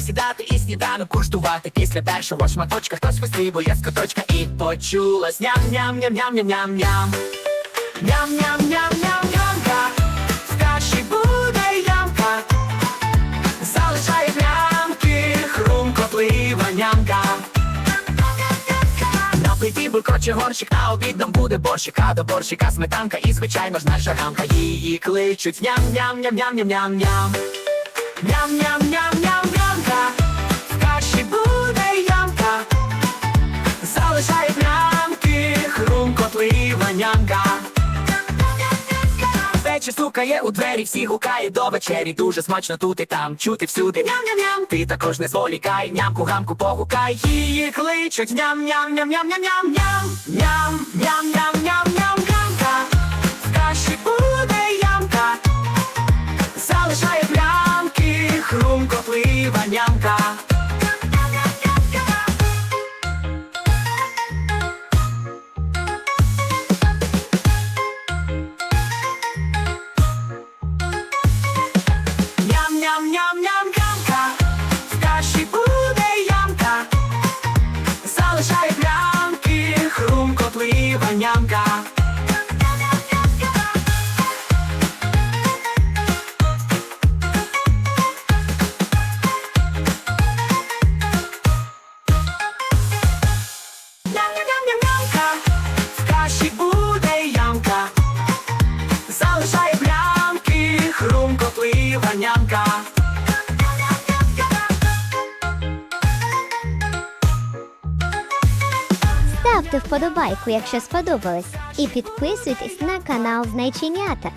сідати і сніданок куштувати. Після першого шматочка хтось вистрибує з куточка і почулась ням-ням-ням-ням-ням-ням-ням Ням-ням-ням-ням-нямка в каші буде ямка, залишає плямки, хрумкотлива нямка. На плиті буркоче горщик, а обідом буде борщик, а до борщика сметанка і звичайно ж наша гамка. Її кличуть ням-ням-ням-ням-ням-ням. Ням-ням-ням-ням-нямка, Вечір стукає у двері, всі гукає до вечері. Дуже смачно тут і там, чути всюди. Ням-ням-ням. Ти також не зволікай, нямку гамку погукай. Її кличуть ням-ням-ням-ням-ням-ням. Залишає Ставте вподобайку, якщо сподобалось, і підписуйтесь на канал Знайченята.